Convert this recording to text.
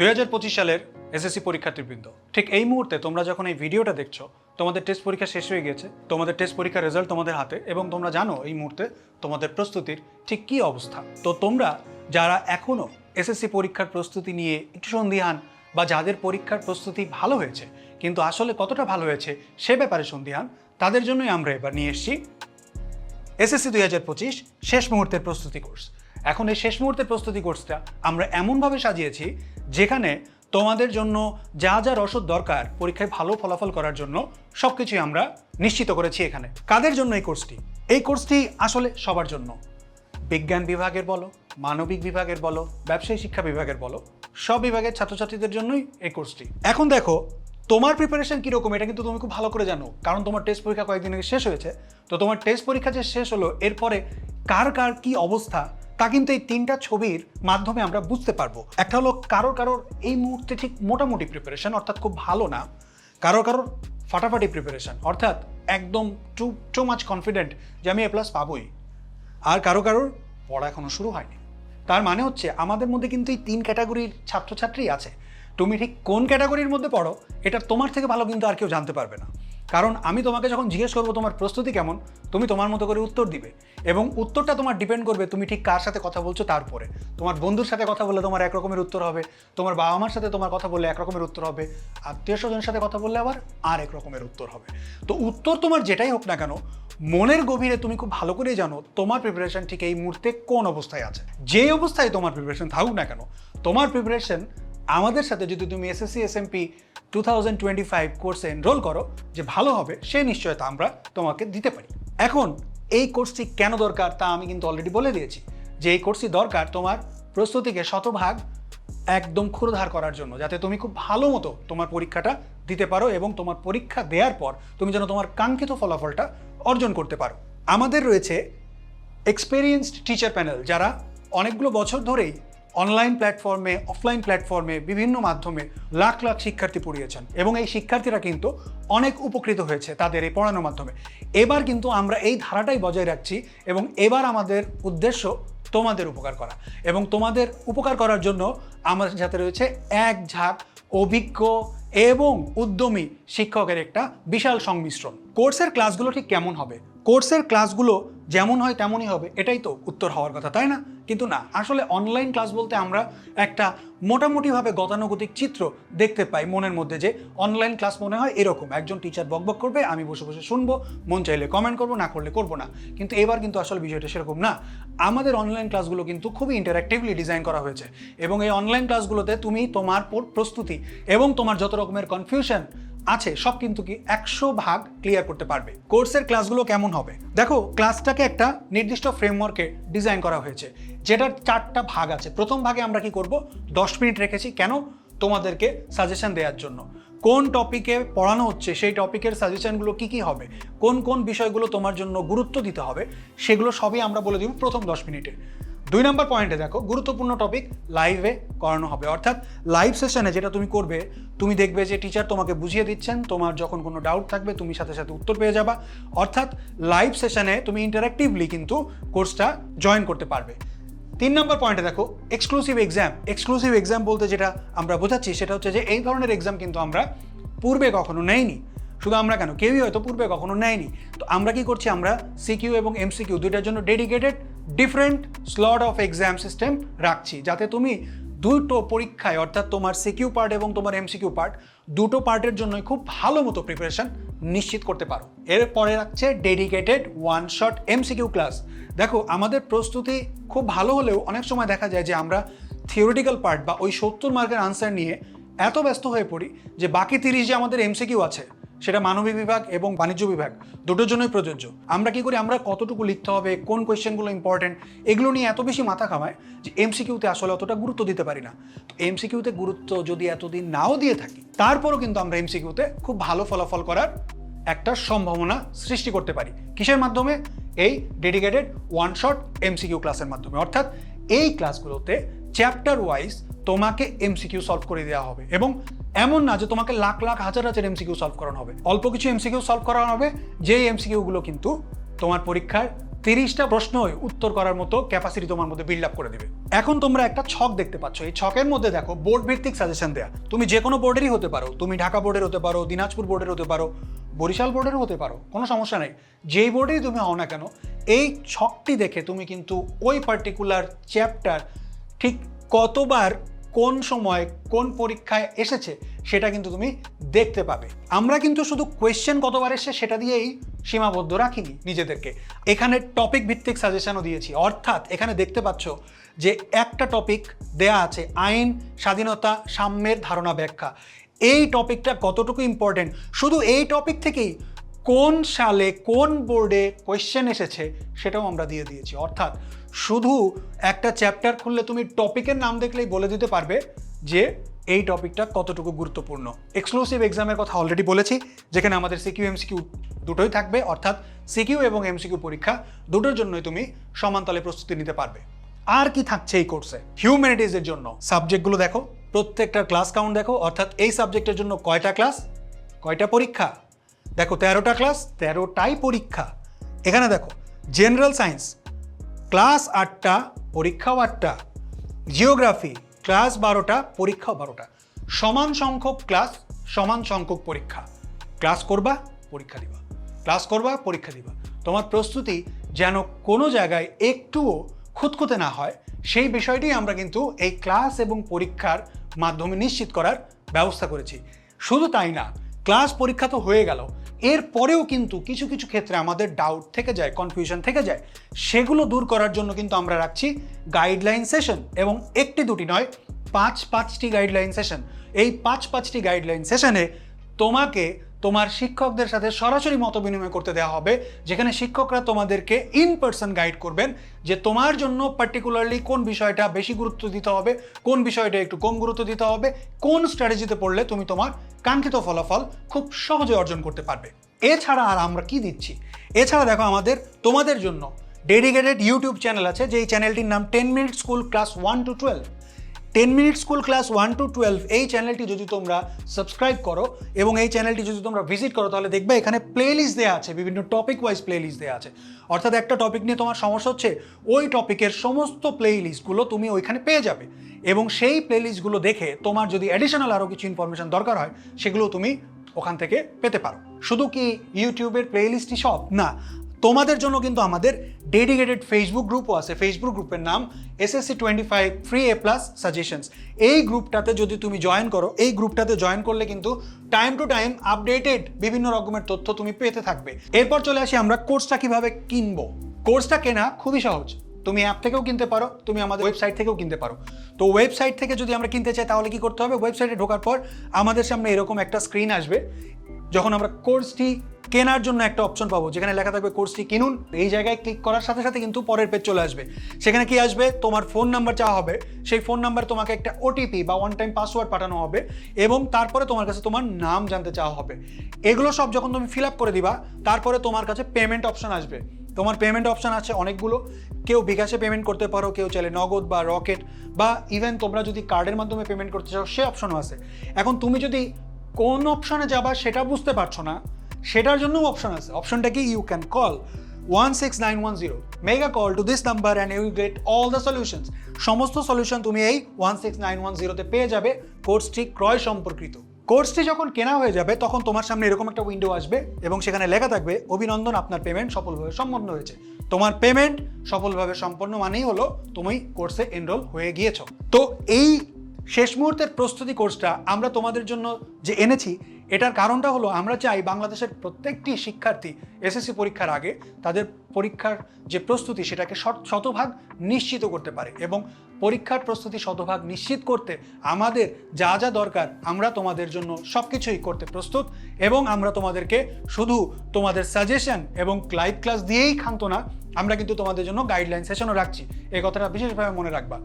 দুই হাজার পঁচিশ সালের এসএসসি পরীক্ষার্থীবৃন্দ ঠিক এই মুহূর্তে তোমরা যখন এই ভিডিওটা দেখছ, তোমাদের টেস্ট পরীক্ষা শেষ হয়ে গেছে তোমাদের টেস্ট পরীক্ষার রেজাল্ট তোমাদের হাতে এবং তোমরা জানো এই মুহূর্তে তোমাদের প্রস্তুতির ঠিক কী অবস্থা। তো তোমরা যারা এখনও এসএসসি পরীক্ষার প্রস্তুতি নিয়ে একটু সন্দিহান বা যাদের পরীক্ষার প্রস্তুতি ভালো হয়েছে, কিন্তু আসলে কতটা ভালো হয়েছে সে ব্যাপারে সন্দিহান তাদের জন্যই আমরা এবার নিয়ে এসেছি এসএসসি দুই হাজার পঁচিশ শেষ মুহূর্তের প্রস্তুতি কোর্স এখন এই শেষ মুহূর্তের প্রস্তুতি কোর্সটা আমরা এমনভাবে সাজিয়েছি যেখানে তোমাদের জন্য যা যা রসদ দরকার পরীক্ষায় ভালো ফলাফল করার জন্য সব কিছুই আমরা নিশ্চিত করেছি এখানে। কাদের জন্য এই কোর্সটি? এই কোর্সটি আসলে সবার জন্য। বিজ্ঞান বিভাগের বলো, মানবিক বিভাগের বলো, ব্যবসায়ী শিক্ষা বিভাগের বলো, সব বিভাগের ছাত্রছাত্রীদের জন্যই এই কোর্সটি। এখন দেখো, তোমার প্রিপারেশন কীরকম এটা কিন্তু তুমি খুব ভালো করে জানো, কারণ তোমার টেস্ট পরীক্ষা কয়েকদিন আগে শেষ হয়েছে। তো তোমার টেস্ট পরীক্ষা যে শেষ হলো, এরপরে কার কার কি অবস্থা তা কিন্তু এই তিনটা ছবির মাধ্যমে আমরা বুঝতে পারব। একটা হলো কারোর কারোর এই মুহূর্তে ঠিক মোটামুটি প্রিপারেশন অর্থাৎ খুব ভালো না। কারোর কারোর ফাটাফাটি প্রিপারেশন অর্থাৎ একদম টু টু মাচ কনফিডেন্ট যে আমি এ প্লাস পাবোই। আর কারও কারোর পড়া এখনও শুরু হয়নি। তার মানে হচ্ছে আমাদের মধ্যে কিন্তু এই তিন ক্যাটাগরির ছাত্রছাত্রী আছে। তুমি ঠিক কোন ক্যাটাগরির মধ্যে পড়ো এটা তোমার থেকে ভালো কিন্তু আর কেউ জানতে পারবে না। কারণ আমি তোমাকে যখন জিজ্ঞেস করব তোমার প্রস্তুতি কেমন, তুমি তোমার মতো করে উত্তর দিবে। এবং উত্তরটা তোমার ডিপেন্ড করবে তুমি ঠিক কার সাথে কথা বলছো তার উপরে তোমার বন্ধুর সাথে কথা বললে তোমার এক রকমের উত্তর হবে, তোমার বাবা মার সাথে তোমার কথা বললে এক রকমের উত্তর হবে আত্মীয় স্বজনের সাথে কথা বললে আবার আর এক রকমের উত্তর হবে। তো উত্তর তোমার যেটাই হোক না কেন, মনের গভীরে তুমি খুব ভালো করেই জানো তোমার প্রিপারেশন ঠিক এই মুহূর্তে কোন অবস্থায় আছে। যে অবস্থায় তোমার প্রিপারেশন থাকুক না কেন, তোমার প্রিপারেশন আমাদের সাথে যদি তুমি SSC SMP two thousand twenty five কোর্সে এনরোল করো, যে ভালো হবে, সে নিশ্চয়তা আমরা তোমাকে দিতে পারি। এখন এই কোর্সটি কেন দরকার তা আমি কিন্তু অলরেডি বলে দিয়েছি। যে এই কোর্সটি দরকার তোমার প্রস্তুতিকে শতভাগ একদম ক্ষুরধার করার জন্য, যাতে তুমি খুব ভালো মতো তোমার পরীক্ষাটা দিতে পারো এবং তোমার পরীক্ষা দেওয়ার পর তুমি যেন তোমার কাঙ্ক্ষিত ফলাফলটা অর্জন করতে পারো। আমাদের রয়েছে এক্সপেরিয়েন্সড টিচার প্যানেল যারা অনেকগুলো বছর ধরেই অনলাইন প্ল্যাটফর্মে অফলাইন প্ল্যাটফর্মে বিভিন্ন মাধ্যমে লাখ লাখ শিক্ষার্থী পড়িয়েছেন। এবং এই শিক্ষার্থীরা কিন্তু অনেক উপকৃত হয়েছে তাদের এই পড়ানোর মাধ্যমে। এবার কিন্তু আমরা এই ধারাটাই বজায় রাখছি এবং এবার আমাদের উদ্দেশ্য তোমাদের উপকার করা। এবং তোমাদের উপকার করার জন্য আমাদের সাথে রয়েছে এক ঝাঁক, অভিজ্ঞ এবং উদ্যমী শিক্ষকের একটা বিশাল সংমিশ্রণ। কোর্সের ক্লাসগুলো ঠিক কেমন হবে? কোর্সের ক্লাসগুলো যেমন হয় তেমনই হবে, এটাই তো উত্তর হওয়ার কথা, তাই না? কিন্তু না, আসলে অনলাইন ক্লাস বলতে আমরা একটা মোটামুটিভাবে গতানুগতিক চিত্র দেখতে পাই মনের মধ্যে যে অনলাইন ক্লাস মনে হয় এরকম, একজন টিচার বকবক করবে, আমি বসে বসে শুনব, মন চাইলে কমেন্ট করব, না করলে করব না। কিন্তু এবার কিন্তু আসলে বিষয়টা সেরকম না। আমাদের অনলাইন ক্লাসগুলো কিন্তু খুবই ইন্টারাক্টিভলি ডিজাইন করা হয়েছে এবং এই অনলাইন ক্লাসগুলোতে তুমি তোমার প্রস্তুতি এবং তোমার যত রকমের কনফিউশন আছে, সব কিন্তু কি একশো ভাগ ক্লিয়ার করতে পারবে। কোর্সের ক্লাসগুলো কেমন হবে? দেখো ক্লাসটাকে একটা নির্দিষ্ট ফ্রেমওয়ার্কে ডিজাইন করা হয়েছে, যেটার চারটা ভাগ আছে। প্রথম ভাগে আমরা কি করব? দশ মিনিট রেখেছি। কেন? তোমাদেরকে সাজেশন দেওয়ার জন্য। কোন টপিকে পড়ানো হচ্ছে, সেই টপিকের সাজেশনগুলো কি কি হবে? কোন কোন বিষয়গুলো তোমার জন্য গুরুত্ব দিতে হবে, সেগুলো সবই আমরা বলে দিব প্রথম দশ মিনিটে। দুই নম্বর পয়েন্টে দেখো, গুরুত্বপূর্ণ টপিক লাইভে করানো হবে। অর্থাৎ লাইভ সেশনে যেটা তুমি করবে, তুমি দেখবে যে টিচার তোমাকে বুঝিয়ে দিচ্ছেন, তোমার যখন কোনো ডাউট থাকবে, তুমি সাথে সাথে উত্তর পেয়ে যাবা। অর্থাৎ লাইভ সেশনে তুমি ইন্টারাক্টিভলি কিন্তু কোর্সটা জয়েন করতে পারবে। তিন নম্বর পয়েন্টে দেখো এক্সক্লুসিভ এক্সাম এক্সক্লুসিভ এক্সাম বলতে যেটা আমরা বোঝাচ্ছি, সেটা হচ্ছে যে এই ধরনের এক্সাম কিন্তু আমরা পূর্বে কখনো নেইনি। শুধু আমরা কেন? কেউই হয়তো পূর্বে কখনো নেয়নি। তো আমরা কি করছি? আমরা সিকিউ এবং এমসিকিউ দুইটার জন্য dedicated different slot of exam system রাখছি। যাতে তুমি দুটো পরীক্ষায়, অর্থাৎ তোমার সিকিউ পার্ট এবং তোমার এমসিকিউ পার্ট দুটো পার্টের জন্যই খুব ভালো মতো প্রিপারেশন নিশ্চিত করতে পারো। এরপরে রাখছে dedicated one shot MCQ class দেখো, আমাদের প্রস্তুতি খুব ভালো হলেও অনেক সময় দেখা যায় যে আমরা থিওরিটিক্যাল পার্ট বা ওই সত্তর মার্কের আনসার নিয়ে এত ব্যস্ত হয়ে পড়ি যে বাকি তিরিশ যে আমাদের এমসিকিউ আছে সেটা মানবিক বিভাগ এবং বাণিজ্য বিভাগ, দুটোর জন্যই প্রযোজ্য। আমরা কি করি? আমরা কতটুকু লিখতে হবে, কোন কোয়েশ্চেনগুলো ইম্পর্টেন্ট এগুলো নিয়ে এত বেশি মাথা খামায় যে এমসিকিউতে আসলে অতটা গুরুত্ব দিতে পারি না। এমসিকিউতে গুরুত্ব যদি এতদিন নাও দিয়ে থাকি, তারপরও কিন্তু আমরা এমসিকিউতে খুব ভালো ফলাফল করার একটা সম্ভাবনা সৃষ্টি করতে পারি। কিসের মাধ্যমে? এই ডেডিকেটেড ওয়ান শট এমসিকিউ ক্লাসের মাধ্যমে। অর্থাৎ এই ক্লাসগুলোতে চ্যাপ্টার ওয়াইজ তোমাকে এমসিকিউ সলভ করে দেওয়া হবে এবং এমন না যে তোমাকে লাখ লাখ হাজার হাজার এমসিকিউ সলভ করানো হবে। অল্প কিছু এমসিকিউ সলভ করানো হবে, যেই এমসিকিউগুলো কিন্তু তোমার পরীক্ষায় তিরিশটা প্রশ্নই উত্তর করার মতো ক্যাপাসিটি তোমার মধ্যে বিল্ড আপ করে দিবে। এখন তোমরা একটা ছক দেখতে পাচ্ছ। এই ছকের মধ্যে দেখো বোর্ড ভিত্তিক সাজেশন দেয়া। তুমি যে কোনো বোর্ডেরই হতে পারো। তুমি ঢাকা বোর্ডের হতে পারো, দিনাজপুর বোর্ডের হতে পারো, বরিশাল বোর্ডেরও হতে পারো, কোনো সমস্যা নেই। যেই বোর্ডেই তুমি হও না কেন, এই ছকটি দেখে তুমি কিন্তু ওই পার্টিকুলার চ্যাপ্টার ঠিক কতবার কোন সময় কোন পরীক্ষায় এসেছে সেটা কিন্তু তুমি দেখতে পাবে। আমরা কিন্তু শুধু কোয়েশ্চেন কতবার এসে সেটা দিয়েই সীমাবদ্ধ রাখিনি নিজেদেরকে। এখানে টপিক ভিত্তিক সাজেশনও দিয়েছি। অর্থাৎ এখানে দেখতে পাচ্ছ যে একটা টপিক দেয়া আছে, আইন, স্বাধীনতা, সাম্যের ধারণা ব্যাখ্যা। এই টপিকটা কতটুকু ইম্পর্টেন্ট শুধু এই টপিক থেকেই কোন সালে কোন বোর্ডে কোয়েশ্চেন এসেছে সেটাও আমরা দিয়ে দিয়েছি। অর্থাৎ শুধু একটা চ্যাপ্টার খুললে তুমি টপিকের নাম দেখলেই বলে দিতে পারবে যে এই টপিকটা কতটুকু গুরুত্বপূর্ণ। এক্সক্লুসিভ এক্সামের কথা অলরেডি বলেছি, যেখানে আমাদের সিকিউ এমসিকিউ দুটোই থাকবে। অর্থাৎ সিকিউ এবং এমসিকিউ পরীক্ষা দুটোর জন্যই তুমি সমানতালে প্রস্তুতি নিতে পারবে। আর কি থাকছে এই কোর্সে হিউম্যানিটিজের জন্য। সাবজেক্টগুলো দেখো প্রত্যেকটার ক্লাস কাউন্ট দেখো। অর্থাৎ এই সাবজেক্টের জন্য কয়টা ক্লাস কয়টা পরীক্ষা? দেখো তেরোটা ক্লাস তেরোটাই পরীক্ষা। এখানে দেখো জেনারেল সায়েন্স ক্লাস আটটা, পরীক্ষাও আটটা। জিওগ্রাফি ক্লাস বারোটা, পরীক্ষাও বারোটা। সমান সংখ্যক ক্লাস সমান সংখ্যক পরীক্ষা। ক্লাস করবা, পরীক্ষা দিবা। ক্লাস করবা, পরীক্ষা দিবা। তোমার প্রস্তুতি যেন কোনো জায়গায় একটুও খুঁতখুঁতে না হয়, সেই বিষয়টি আমরা কিন্তু এই ক্লাস এবং পরীক্ষার মাধ্যমে নিশ্চিত করার ব্যবস্থা করেছি। শুধু তাই না ক্লাস পরীক্ষা তো হয়ে গেল। এর পরেও কিন্তু কিছু কিছু ক্ষেত্রে আমাদের ডাউট থেকে যায় কনফিউশন থেকে যায়। সেগুলো দূর করার জন্য কিন্তু আমরা রাখছি গাইডলাইন সেশন এবং একটি দুটি নয়, পাঁচ পাঁচটি গাইডলাইন সেশন এই পাঁচ পাঁচটি গাইডলাইন সেশনে তোমাকে তোমার শিক্ষকদের সাথে সরাসরি মত বিনিময় করতে দেওয়া হবে, যেখানে শিক্ষকরা তোমাদেরকে ইন পার্সন গাইড করবেন যে তোমার জন্য পার্টিকুলারলি কোন বিষয়টা বেশি গুরুত্ব দিতে হবে, কোন বিষয়টা একটু কম গুরুত্ব দিতে হবে, কোন স্ট্র্যাটেজিতে পড়লে তুমি তোমার কাঙ্ক্ষিত ফলাফল খুব সহজে অর্জন করতে পারবে। এছাড়া আর আমরা কি দিচ্ছি? এছাড়া দেখো আমাদের, তোমাদের জন্য ডেডিকেটেড ইউটিউব চ্যানেল আছে, যেই চ্যানেলটির নাম ten minute school class one two twelve ten minute school class one two twelve এই চ্যানেলটি যদি তোমরা সাবস্ক্রাইব করো এবং এই চ্যানেলটি যদি তোমরা ভিজিট করো, তাহলে দেখবে এখানে প্লে লিস্ট দেওয়া আছে, বিভিন্ন টপিক ওয়াইজ প্লে লিস্ট দেওয়া আছে। অর্থাৎ একটা টপিক নিয়ে তোমার সমস্যা হচ্ছে, ওই টপিকের সমস্ত প্লে লিস্টগুলো তুমি ওইখানে পেয়ে যাবে। এবং সেই প্লে লিস্টগুলো দেখে তোমার যদি অ্যাডিশনাল আরও কিছু ইনফরমেশন দরকার হয়, সেগুলো তুমি ওখান থেকে পেতে পারো। শুধু কি ইউটিউবের প্লে লিস্টই সব? না তোমাদের জন্য কিন্তু আমাদের ডেডিকেটেড ফেসবুক গ্রুপও আছে। ফেসবুক গ্রুপের নাম SSC twenty five free A plus suggestions এই গ্রুপটাতে যদি তুমি জয়েন করো, এই গ্রুপটাতে জয়েন করলে কিন্তু টাইম টু টাইম আপডেটেড বিভিন্ন রকমের তথ্য তুমি পেতে থাকবে। এরপর চলে আসি আমরা কোর্সটা কীভাবে কিনবো। কোর্সটা কেনা খুবই সহজ। তুমি অ্যাপ থেকেও কিনতে পারো, তুমি আমাদের ওয়েবসাইট থেকেও কিনতে পারো। তো ওয়েবসাইট থেকে যদি আমরা কিনতে চাই, তাহলে কি করতে হবে? ওয়েবসাইটে ঢোকার পর আমাদের সামনে এরকম একটা স্ক্রিন আসবে, যখন আমরা কোর্সটি কেনার জন্য একটা অপশন পাবো, যেখানে লেখা থাকবে কোর্সটি কিনুন, এই জায়গায় ক্লিক করার সাথে সাথে কিন্তু পরের পেজ চলে আসবে। সেখানে কি আসবে? তোমার ফোন নাম্বার চাওয়া হবে, সেই ফোন নাম্বার তোমাকে একটা ওটিপি বা ওয়ান টাইম পাসওয়ার্ড পাঠানো হবে এবং তারপরে তোমার কাছে তোমার নাম জানতে চাওয়া হবে। এগুলো সব যখন তুমি ফিল আপ করে দিবা, তারপরে তোমার কাছে পেমেন্ট অপশন আসবে। তোমার পেমেন্ট অপশন আছে অনেকগুলো। কেউ বিকাশে পেমেন্ট করতে পারো, কেউ চাইলে নগদ বা রকেট বা ইভেন তোমরা যদি কার্ডের মাধ্যমে পেমেন্ট করতে চাও, সে অপশনও আছে। এখন তুমি যদি কোন অপশনে যাবা, সেটা বুঝতে পারছ না সেটার জন্যও অপশন আছে। অপশনটা কি you can call one six nine one zero mega call to this number and you get all the solutions সমস্ত সলিউশন তুমি এই ওয়ান সিক্স নাইন ওয়ান জিরোতে পেয়ে যাবে। কোর্সটি ক্রয় সম্পর্কিত। কোর্সটি যখন কেনা হয়ে যাবে, তখন তোমার সামনে এরকম একটা উইন্ডো আসবে এবং সেখানে লেখা থাকবে, অভিনন্দন, আপনার পেমেন্ট সফলভাবে সম্পন্ন হয়েছে। তোমার পেমেন্ট সফলভাবে সম্পন্ন মানেই হলো, তুমি কোর্সে এনরোল হয়ে গিয়েছো। তো এই শেষ মুহূর্তের প্রস্তুতি কোর্সটা আমরা তোমাদের জন্য যে এনেছি এটার কারণটা হলো, আমরা চাই বাংলাদেশের প্রত্যেকটি শিক্ষার্থী এসএসসি পরীক্ষার আগে তাদের পরীক্ষার যে প্রস্তুতি সেটাকে শত- শতভাগ নিশ্চিত করতে পারে এবং পরীক্ষার প্রস্তুতি শতভাগ নিশ্চিত করতে আমাদের যা যা দরকার আমরা তোমাদের জন্য সব কিছুই করতে প্রস্তুত এবং আমরা তোমাদেরকে শুধু তোমাদের সাজেশন এবং লাইভ ক্লাস দিয়েই খান্ত না, আমরা কিন্তু তোমাদের জন্য গাইডলাইন সেশনও রাখছি। এই কথাটা বিশেষভাবে মনে রাখবা।